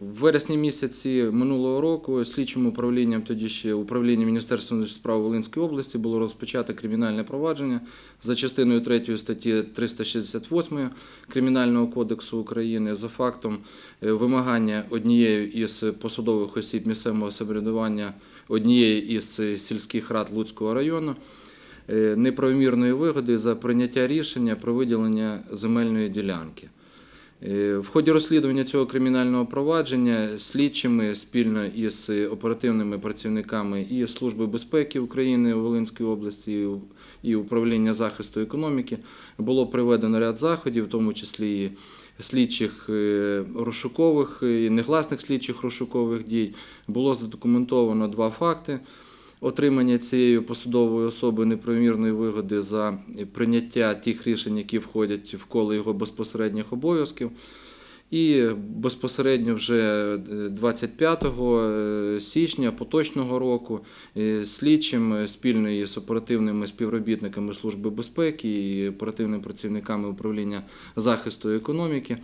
В вересні місяці минулого року слідчим управлінням, тоді ще управління Міністерства справ Волинської області було розпочато кримінальне провадження за частиною 3 статті 368 Кримінального кодексу України за фактом е, вимагання однією із посадових осіб місцевого самоврядування однієї із е, сільських рад Луцького району е, неправомірної вигоди за прийняття рішення про виділення земельної ділянки. Е, В ході розслідування цього кримінального провадження слідчими спільно із оперативними працівниками і Служби безпеки України у Волинській області і управління захисту економіки було приведено ряд заходів, в тому числі і слідчих е, розшукових і негласних слідчих розшукових дій. Було задокументовано два факти отримання цією посадовою особою неправомірної вигоди за прийняття тих рішень, які входять в коло його безпосередніх обов'язків. І безпосередньо вже е, 25 е, січня поточного року е, слідчим е, спільно із оперативними співробітниками Служби безпеки і оперативними працівниками управління захисту економіки Е,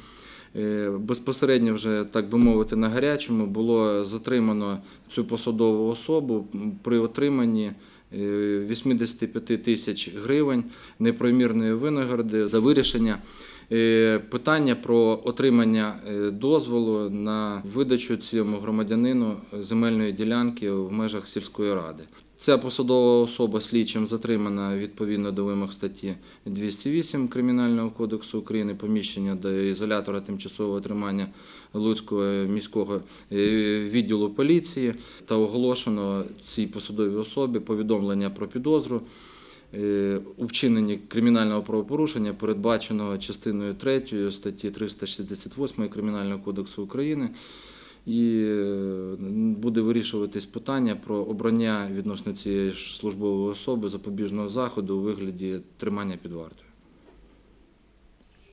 Безпосередньо вже, так би мовити, на гарячому було затримано цю посадову особу при отриманні е, 85 тисяч гривень непромірної винагороди за вирішення е, питання про отримання е, дозволу на видачу цьому громадянину земельної ділянки в межах сільської ради. Ця посадова особа слідчим затримана відповідно до вимог статті 208 Кримінального кодексу України, поміщення до ізолятора тимчасового тримання Луцького міського е, відділу поліції та оголошено цій посадовій особі повідомлення про підозру е, у вчиненні кримінального правопорушення, передбаченого частиною 3 статті 368 Кримінального кодексу України. І е, буде вирішуватись питання про обрання відносно цієї службової особи запобіжного заходу у вигляді тримання під вартою.